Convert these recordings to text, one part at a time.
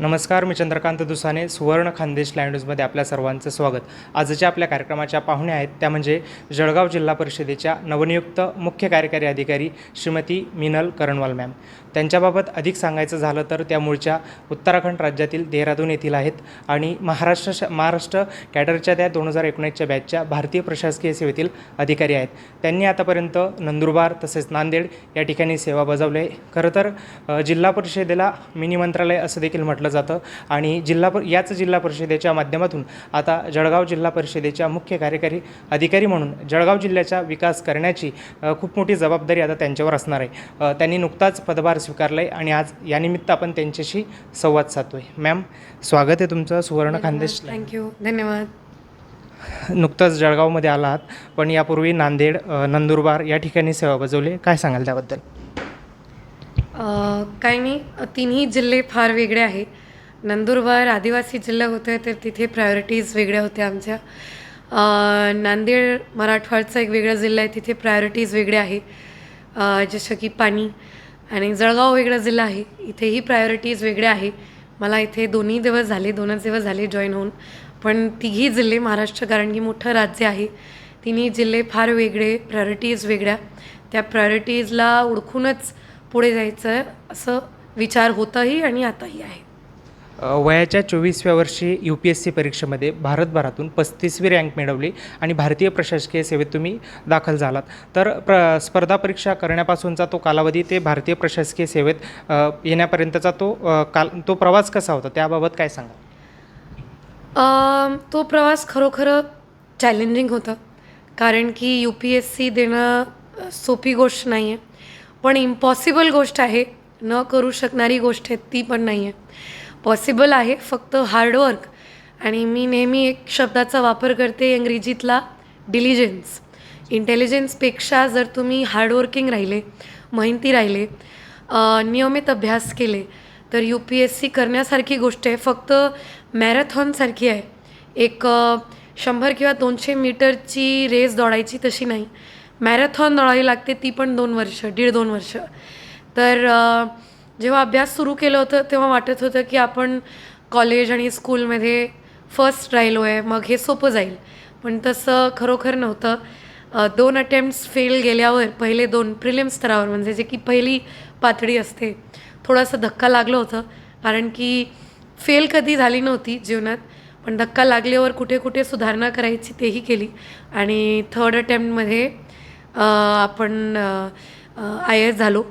नमस्कार मी चंद्रकांत दुसाने सुवर्ण खानदेश न्यूजमध्ये आपल्या सर्वांचं स्वागत. आजच्या आपल्या कार्यक्रमाच्या पाहुण्या आहेत त्या म्हणजे जळगाव जिल्हा परिषदेच्या नवनियुक्त मुख्य कार्यकारी अधिकारी श्रीमती मिनल करणवाल मॅम. त्यांच्याबाबत अधिक सांगायचं झालं तर त्या मूळच्या उत्तराखंड राज्यातील देहरादून येथील आहेत आणि महाराष्ट्र श महाराष्ट्र कॅडरच्या त्या दोन हजार एकोणीसच्या बॅचच्या भारतीय प्रशासकीय सेवेतील अधिकारी आहेत. त्यांनी आतापर्यंत नंदुरबार तसेच नांदेड या ठिकाणी सेवा बजावली आहे. खरं तर जिल्हा परिषदेला मिनी मंत्रालय असं देखील म्हटलं जातं. आणि जिल्हा प याच जिल्हा परिषदेच्या माध्यमातून आता जळगाव जिल्हा परिषदेच्या मुख्य कार्यकारी अधिकारी म्हणून जळगाव जिल्ह्याचा विकास करण्याची खूप मोठी जबाबदारी आता त्यांच्यावर असणार आहे. त्यांनी नुकताच पदभार स्वीकारला आहे आणि आज यानिमित्त आपण त्यांच्याशी संवाद साधतो आहे मॅम स्वागत आहे तुमचं. सुवर्ण खानदेश थँक्यू धन्यवाद. नुकतंच जळगावमध्ये आला आहात पण यापूर्वी नांदेड नंदुरबार या ठिकाणी सेवा बजावली. काय सांगाल त्याबद्दल? काही नाही. तिन्ही जिल्हे फार वेगळे आहे नंदुरबार आदिवासी जिल्हा होते तर तिथे प्रायोरिटीज वेगळ्या होत्या आमच्या. नांदेड मराठवाडचा एक वेगळा जिल्हा आहे तिथे प्रायोरिटीज वेगळ्या आहे. जसं की पाणी आणि जळगाव वेगळा जिल्हा आहे इथेही प्रायोरिटीज वेगळ्या आहे. मला इथे दोन्ही दिवस झाले दोनच दिवस झाले जॉईन होऊन. पण तिघी जिल्हे महाराष्ट्र कारण की मोठं राज्य आहे. तिन्ही जिल्हे फार वेगळे प्रायोरिटीज वेगळ्या. त्या प्रायोरिटीजला ओळखूनच पुढे जायचं असं विचार होतंही आणि आताही आहे. वयाच्या चोवीसव्या वर्षी यू पी एस सी परीक्षेमध्ये भारतभरातून पस्तीसवी रँक मिळवली आणि भारतीय प्रशासकीय सेवेत तुम्ही दाखल झालात. तर प्र स्पर्धा परीक्षा करण्यापासूनचा तो कालावधी ते भारतीय प्रशासकीय सेवेत येण्यापर्यंतचा तो काल तो प्रवास कसा होता? त्याबाबत काय सांगा तो प्रवास खरोखर चॅलेंजिंग होता. कारण की यू पी एस सी देणं सोपी गोष्ट नाही आहे पण इम्पॉसिबल गोष्ट आहे. न करू शकणारी गोष्ट आहे ती पण नाही आहे पॉसिबल आहे फक्त हार्डवर्क आणि मी नेहमी एक शब्दाचा वापर करते इंग्रजीतला डिलिजन्स इंटेलिजन्सपेक्षा जर तुम्ही हार्डवर्किंग राहिले मेहनती राहिले नियमित अभ्यास केले तर यू पी एस सी करण्यासारखी गोष्ट आहे फक्त मॅरेथॉनसारखी आहे. एक शंभर किंवा दोनशे मीटरची रेस दौडायची तशी नाही. मॅरेथॉन दौडावी लागते ती पण दोन वर्ष दीड दोन वर्ष. तर जेव्हा अभ्यास सुरू केलं होतं तेव्हा वाटत होतं की आपण कॉलेज आणि स्कूलमध्ये फर्स्ट राहिलो आहे मग हे सोपं जाईल. पण तसं खरोखर नव्हतं. दोन अटेम्प्ट्स फेल गेल्यावर पहिले दोन प्रिलिम स्तरावर म्हणजे जे की पहिली पातळी असते थोडासा धक्का लागलं होतं. कारण की फेल कधी झाली नव्हती जीवनात पण धक्का लागल्यावर कुठे कुठे सुधारणा करायची तेही केली. आणि थर्ड अटेम्प्टमध्ये आपण आय एस झालो.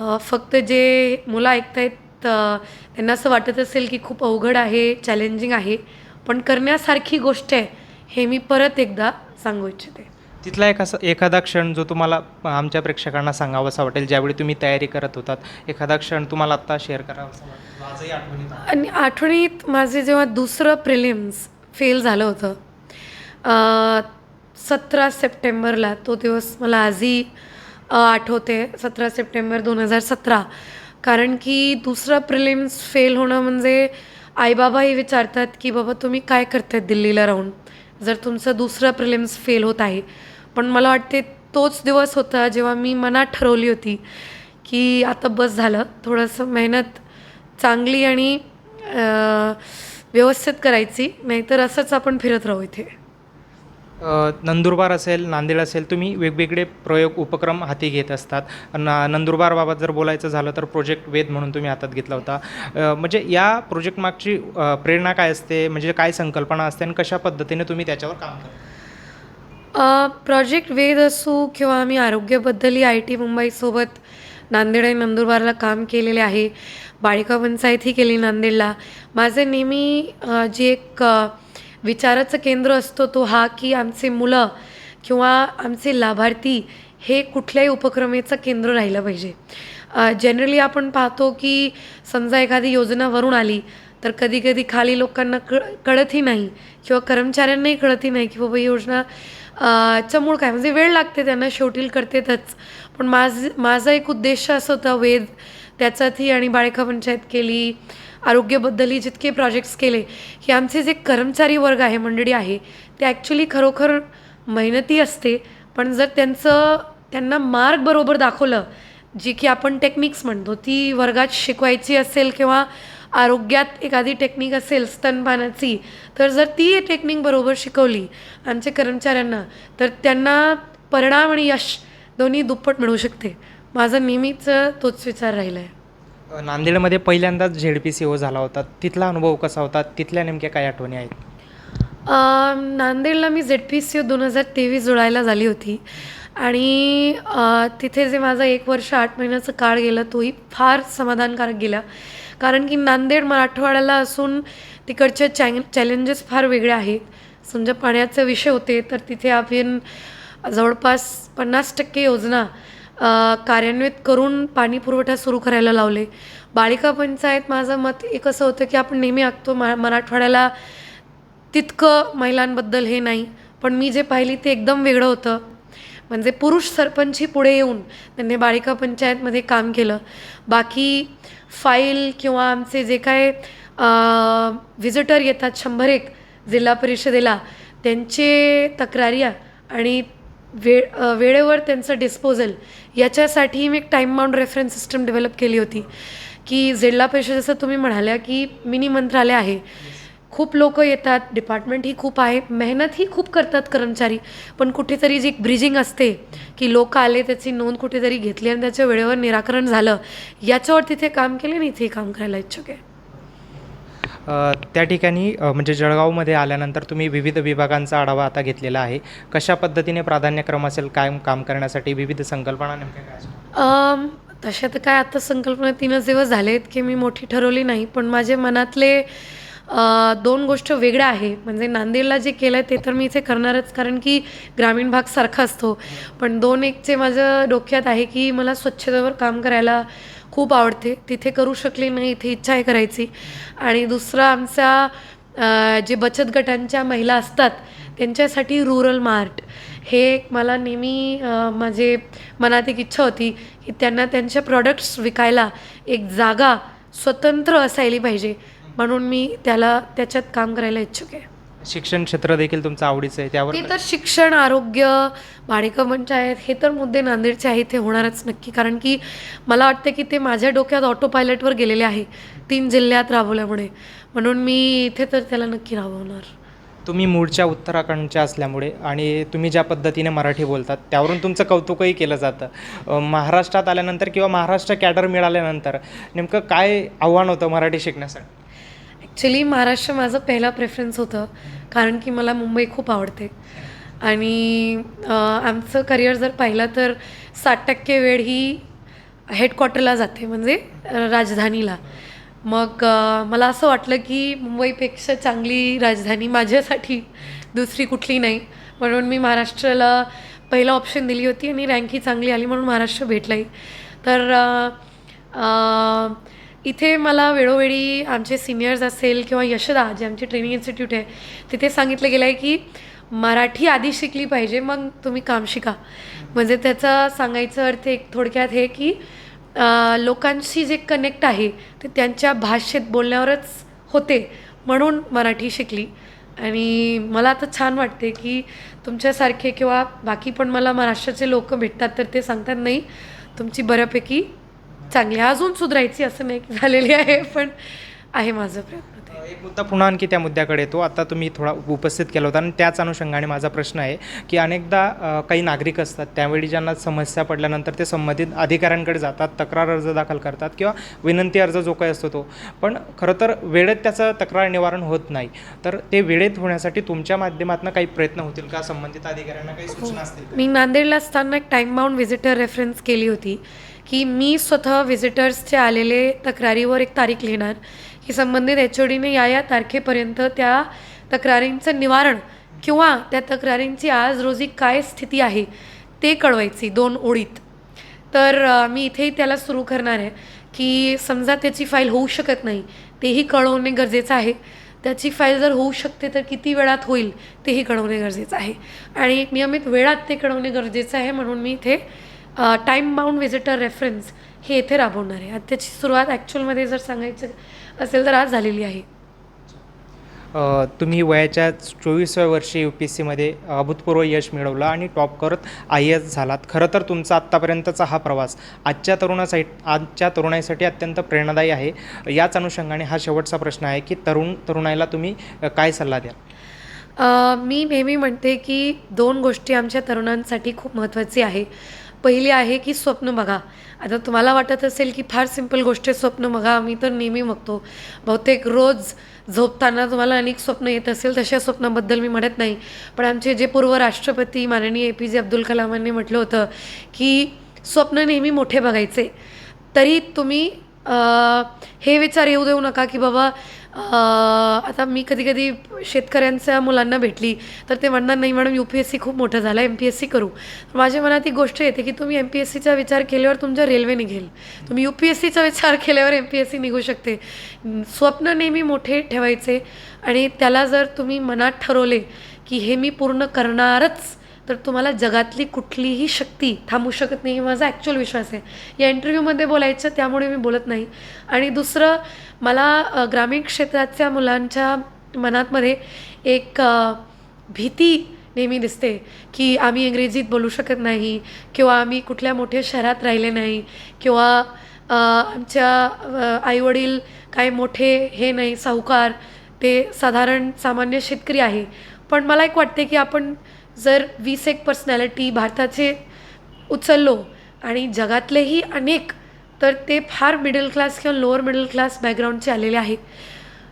फक्त जे मुलं ऐकतायत त्यांना असं वाटत असेल की खूप अवघड आहे चॅलेंजिंग आहे पण करण्यासारखी गोष्ट आहे हे मी परत एकदा सांगू इच्छिते तिथला एक असा एखादा क्षण जो तुम्हाला आमच्या प्रेक्षकांना सांगावासा वाटेल ज्यावेळी तुम्ही तयारी करत होतात एखादा क्षण तुम्हाला आत्ता शेअर आहे. आणि आठवणीत माझे जेव्हा दुसरं प्रिलिम्स फेल झालं होतं सतरा सप्टेंबरला तो दिवस मला आजही आठवते सतरा सप्टेंबर दोन हजार सतरा. कारण की दुसरं प्रिलिम्स फेल होणं म्हणजे आईबाबाही विचारतात की बाबा तुम्ही काय करतायत दिल्लीला राहून? जर तुमचं दुसरं प्रिलिम्स फेल होत आहे. पण मला वाटते तोच दिवस होता जेव्हा मी मनात ठरवली होती की आता बस झालं. थोडंसं मेहनत चांगली आणि व्यवस्थित करायची नाहीतर असंच आपण फिरत राहू इथे. नंदुरबार असेल नांदेड असेल तुम्ही वेगवेगळे प्रयोग उपक्रम हाती घेत असतात. ना नंदुरबारबाबत जर बोलायचं झालं तर प्रोजेक्ट वेद म्हणून तुम्ही हातात घेतला होता. म्हणजे या प्रोजेक्ट मागची प्रेरणा काय असते? म्हणजे काय संकल्पना असते? आणि कशा पद्धतीने तुम्ही त्याच्यावर काम करता? प्रोजेक्ट वेद असू किंवा आम्ही आरोग्याबद्दलही आय टी मुंबईसोबत नांदेड आणि नंदुरबारला काम केलेले आहे. बालिका पंचायतही केली नांदेडला. माझे नेहमी जे एक विचाराचं केंद्र असतो तो हा की आमचे मुलं किंवा आमचे लाभार्थी हे कुठल्याही उपक्रमेचं केंद्र राहिलं पाहिजे. जनरली आपण पाहतो की समजा एखादी योजना वरून आली तर कधी कधी खाली लोकांना कळ कळतही नाही किंवा कर्मचाऱ्यांनाही कळतही नाही की बाबा ही योजना चं मूळ काय? म्हणजे वेळ लागते त्यांना शेवटील करतेतच. पण माझ माझा एक उद्देश असं होता वेद त्याच्यातही आणि बाळिका पंचायत केली आरोग्याबद्दलही जितके प्रोजेक्ट्स केले की आमचे जे कर्मचारी वर्ग आहे मंडळी आहे ते ॲक्च्युली खरोखर मेहनती असते. पण जर त्यांचं त्यांना मार्ग बरोबर दाखवलं जी की आपण टेक्निक्स म्हणतो ती वर्गात शिकवायची असेल किंवा आरोग्यात एखादी टेक्निक असेल स्तनपानाची तर जर ती टेक्निक बरोबर शिकवली आमच्या कर्मचाऱ्यांना तर त्यांना परिणाम आणि यश दोन्ही दुप्पट मिळू शकते. माझा नेहमीच तोच विचार राहिला आहे नांदेडमध्ये पहिल्यांदाच झेड पी सी ओ झाला होता. तिथला अनुभव कसा होता? तिथल्या नेमक्या काय आठवणी आहेत? नांदेडला मी झेड पी सी दोन हजार तेवीस जुळायला झाली होती. आणि तिथे जे माझं एक वर्ष आठ महिन्याचं काळ गेलं तोही फार समाधानकारक गेला. कारण की नांदेड मराठवाड्याला असून तिकडचे चॅ चॅलेंजेस फार वेगळे आहेत. समजा पाण्याचे विषय होते तर तिथे आपण जवळपास पन्नास टक्के योजना कार्यान्वित करून पाणी पुरवठा सुरू करायला लावले. बालिका पंचायत माझं मत एक असं होतं की आपण नेहमी आखतो मा मराठवाड्याला तितकं महिलांबद्दल हे नाही पण मी जे पाहिली ते एकदम वेगळं होतं. म्हणजे पुरुष सरपंचही पुढे येऊन त्यांनी बालिका पंचायतमध्ये काम केलं. बाकी फाईल किंवा आमचे जे काय व्हिजिटर येतात शंभर एक जिल्हा परिषदेला त्यांचे तक्रारी आणि वे वेळेवर त्यांचं डिस्पोजल याच्यासाठी मी एक time bound reference system develop केली होती. की जिल्हा परिषद जसं तुम्ही म्हणाल्या की मिनी मंत्रालय आहे. खूप लोक येतात डिपार्टमेंट ही खूप आहे मेहनत ही खूप करतात कर्मचारी पण कुठेतरी जी ब्रिजिंग असते की लोक आले त्याची नोंद कुठेतरी घेतली आणि त्याच्या वेळेवर निराकरण झालं याच्यावर तिथे काम केले आणि इथे काम करायला इच्छुक आहे. त्या ठिकाणी म्हणजे जळगावमध्ये आल्यानंतर तुम्ही विविध विभागांचा आढावा आता घेतलेला आहे. कशा पद्धतीने प्राधान्यक्रम असेल कायम काम करण्यासाठी विविध संकल्पना नेमक्या काय तशा तर काय आता संकल्पना तीनच दिवस झाले आहेत की मी मोठी ठरवली नाही पण माझे मनातले दोन गोष्ट वेगळ्या आहे. म्हणजे नांदेडला जे केलं आहे ते तर मी इथे करणारच कारण की ग्रामीण भाग सारखा असतो. पण दोन एकचे माझं डोक्यात आहे की मला स्वच्छतेवर काम करायला खूप आवडते. तिथे करू शकले नाही इथे इच्छा आहे करायची. आणि दुसरं आमचा जे बचत गटांच्या महिला असतात त्यांच्यासाठी रुरल मार्ट हे एक मला नेहमी माझे मनात एक इच्छा होती की त्यांना त्यांच्या प्रॉडक्ट्स विकायला एक जागा स्वतंत्र असायली पाहिजे. म्हणून मी त्याला त्याच्यात काम करायला इच्छुक आहे. शिक्षण क्षेत्र देखील तुमचं आवडीचं आहे त्यावर ते तर शिक्षण आरोग्य बालिका पंचायत हे तर मुद्दे नांदेडचे आहेत ते होणारच नक्की. कारण की मला वाटतं की ते माझ्या डोक्यात ऑटो पायलटवर गेलेले आहे तीन जिल्ह्यात राबवल्यामुळे. म्हणून मी इथे तर त्याला नक्की राबवणार. तुम्ही मूळच्या उत्तराखंडच्या असल्यामुळे आणि तुम्ही ज्या पद्धतीने मराठी बोलतात त्यावरून तुमचं कौतुकही केलं जातं. महाराष्ट्रात आल्यानंतर किंवा महाराष्ट्र कॅडर मिळाल्यानंतर नेमकं काय आव्हान होतं मराठी शिकण्यासाठी? ॲक्च्युली महाराष्ट्र माझं पहिला प्रेफरन्स होतं कारण की मला मुंबई खूप आवडते. आणि आमचं करिअर जर पाहिलं तर साठ टक्के वेळ ही हेडक्वार्टरला जाते म्हणजे राजधानीला. मग मला असं वाटलं की मुंबईपेक्षा चांगली राजधानी माझ्यासाठी दुसरी कुठली नाही. म्हणून मी महाराष्ट्राला पहिला ऑप्शन दिली होती आणि रँकही चांगली आली म्हणून महाराष्ट्र भेटलाही तर आ, आ, इथे मला वेळोवेळी आमचे सिनियर्स असेल किंवा यशदा जे आमची ट्रेनिंग इन्स्टिट्यूट आहे तिथे सांगितलं गेलं आहे की मराठी आधी शिकली पाहिजे मग तुम्ही काम शिका. म्हणजे त्याचा सांगायचं अर्थ एक थोडक्यात हे की लोकांशी जे कनेक्ट आहे ते त्यांच्या भाषेत बोलण्यावरच होते म्हणून मराठी शिकली. आणि मला आता छान वाटते की तुमच्यासारखे किंवा बाकी पण मला महाराष्ट्राचे लोक भेटतात तर ते सांगतात नाही तुमची बऱ्यापैकी चांगली. अजून सुधारायची असं नाही झालेली आहे पण आहे माझा प्रयत्न एक मुद्दा पुन्हा आणखी त्या मुद्द्याकडे येतो. आता तुम्ही थोडा उपस्थित केला होता आणि त्याच अनुषंगाने माझा प्रश्न आहे की अनेकदा काही नागरिक असतात त्यावेळी ज्यांना समस्या पडल्यानंतर ते संबंधित अधिकाऱ्यांकडे जातात तक्रार अर्ज दाखल करतात किंवा विनंती अर्ज जो काही असतो तो. पण खरं तर वेळेत त्याचं तक्रार निवारण होत नाही. तर ते वेळेत होण्यासाठी तुमच्या माध्यमातून काही प्रयत्न होतील का? संबंधित अधिकाऱ्यांना काही सूचना असतील का? मी नांदेडला असताना एक टाईम बाउंड व्हिजिटर रेफरन्स केली होती. की मी स्वतः व्हिजिटर्सचे आलेले तक्रारीवर एक तारीख लिहिणार. की संबंधित एच ओ डीने या या तारखेपर्यंत त्या तक्रारींचं निवारण किंवा त्या तक्रारींची आज रोजी काय स्थिती आहे ते कळवायची दोन ओळीत. तर मी इथेही त्याला सुरू करणार आहे की समजा त्याची फाईल होऊ शकत नाही तेही कळवणे गरजेचं आहे. त्याची फाईल जर होऊ शकते तर किती वेळात होईल तेही कळवणे गरजेचं आहे. आणि एक नियमित वेळात ते कळवणे गरजेचं आहे म्हणून मी इथे टाईम बाउंड व्हिजिटर रेफरन्स हे इथे राबवणार आहे. आता त्याची सुरुवात ॲक्च्युअलमध्ये जर सांगायचं असेल तर आज झालेली आहे. तुम्ही वयाच्या चोवीसव्या वर्षी यू पी एस सीमध्ये अभूतपूर्व यश मिळवलं आणि टॉप करत आय एस झालात. खरं तर तुमचा आत्तापर्यंतचा हा प्रवास आजच्या तरुणासाठी आजच्या तरुणाईसाठी अत्यंत प्रेरणादायी आहे. याच अनुषंगाने हा शेवटचा प्रश्न आहे की तरुण तरुणाईला तुम्ही काय सल्ला द्याल? मी नेहमी म्हणते की दोन गोष्टी आमच्या तरुणांसाठी खूप महत्त्वाची आहे. पहिली आहे की स्वप्न बघा. आता तुम्हाला वाटत असेल की फार सिंपल गोष्ट आहे स्वप्न बघा. मी तर नेहमी बघतो. बहुतेक रोज झोपताना तुम्हाला अनेक स्वप्न येत असेल तशा स्वप्नाबद्दल मी म्हणत नाही. पण आमचे जे पूर्व राष्ट्रपती माननीय ए पी जे अब्दुल कलामांनी म्हटलं होतं की स्वप्न नेहमी मोठे बघायचे. तरी तुम्ही हे विचार येऊ देऊ नका की बाबा आता मी कधी कधी शेतकऱ्यांच्या मुलांना भेटली तर ते म्हणणार नाही madam U P S C खूप मोठं झालं एम पी एस सी करू. माझ्या मनात ही गोष्ट येते की तुम्ही एम पी एस सीचा विचार केल्यावर तुमच्या रेल्वे निघेल तुम्ही यू पी एस सीचा विचार केल्यावर एम पी एस सी निघू शकते. स्वप्न नेहमी मोठे ठेवायचे आणि त्याला जर तुम्ही मनात ठरवले की हे मी पूर्ण करणारच तर तुम्हाला जगातली कुठलीही शक्ती थांबू शकत नाही हे माझा ॲक्च्युअल विश्वास आहे. या इंटरव्ह्यूमध्ये बोलायचं त्यामुळे मी बोलत नाही. आणि दुसरं मला ग्रामीण क्षेत्राच्या मुलांच्या मनातमध्ये एक भीती नेहमी दिसते की आम्ही इंग्रजीत बोलू शकत नाही किंवा आम्ही कुठल्या मोठ्या शहरात राहिले नाही किंवा आमच्या आईवडील काय मोठे हे नाही साहूकार ते साधारण सामान्य शेतकरी आहे. पण मला एक वाटते की आपण जर वीस एक पर्सनॅलिटी भारताचे उचललो आणि जगातलेही अनेक तर ते फार मिडल क्लास किंवा लोअर मिडल क्लास बॅकग्राऊंडचे आलेले आहेत.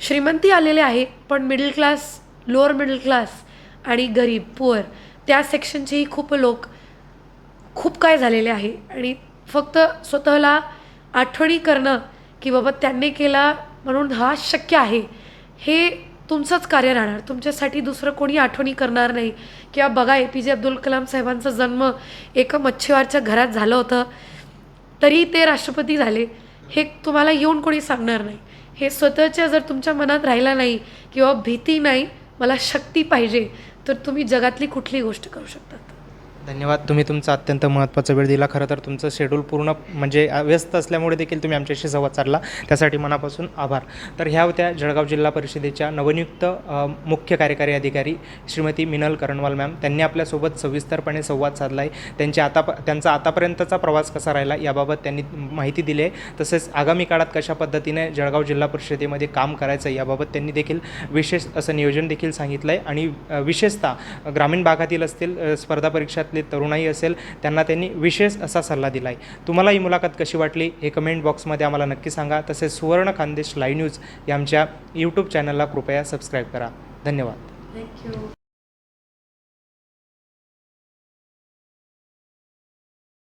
श्रीमंती आलेले आहे पण middle class lower middle class आणि गरीब पुअर त्या सेक्शनचेही खूप लोक खूप काय झालेले आहे. आणि फक्त स्वतःला आठवणी करणं की बाबा त्यांनी केला म्हणून हा शक्य आहे हे तुमचंच कार्य राहणार. तुमच्यासाठी दुसरं कोणी आठवणी करणार नाही. किंवा बघा ए पी जे अब्दुल कलाम साहेबांचा जन्म एका मच्छीवारच्या घरात झालं होतं. तरी ते राष्ट्रपती झाले. हे तुम्हाला येऊन कोणी सांगणार नाही. हे स्वतःच्या जर तुमच्या मनात राहिला नाही किंवा भीती नाही मला शक्ती पाहिजे तर तुम्ही जगातली कुठली गोष्ट करू शकता? धन्यवाद. तुम्ही तुमचा अत्यंत महत्त्वाचा वेळ दिला. खरं तर तुमचं शेड्यूल पूर्ण म्हणजे व्यस्त असल्यामुळे देखील तुम्ही आमच्याशी संवाद साधला. त्यासाठी मनापासून आभार. तर ह्या होत्या जळगाव जिल्हा परिषदेच्या नवनियुक्त मुख्य कार्यकारी अधिकारी श्रीमती मिनल करणवाल मॅम. त्यांनी आपल्यासोबत सविस्तरपणे संवाद साधला आहे त्यांच्या आता त्यांचा आतापर्यंतचा प्रवास कसा राहिला याबाबत त्यांनी माहिती दिली आहे तसेच आगामी काळात कशा पद्धतीने जळगाव जिल्हा परिषदेमध्ये काम करायचं याबाबत त्यांनी देखील विशेष असं नियोजन देखील सांगितलं आहे आणि विशेषतः ग्रामीण भागातील असतील स्पर्धा परीक्षा परीक्षातले तरुणाई असेल त्यांना त्यांनी विशेष असा सल्ला दिला आहे तुम्हाला ही मुलाखत कशी वाटली? हे कमेंट बॉक्समध्ये आम्हाला नक्की सांगा. तसेच सुवर्ण खानदेश लाईव्ह न्यूज या आमच्या यूट्यूब चॅनलला कृपया सबस्क्राईब करा. धन्यवाद. थँक्यू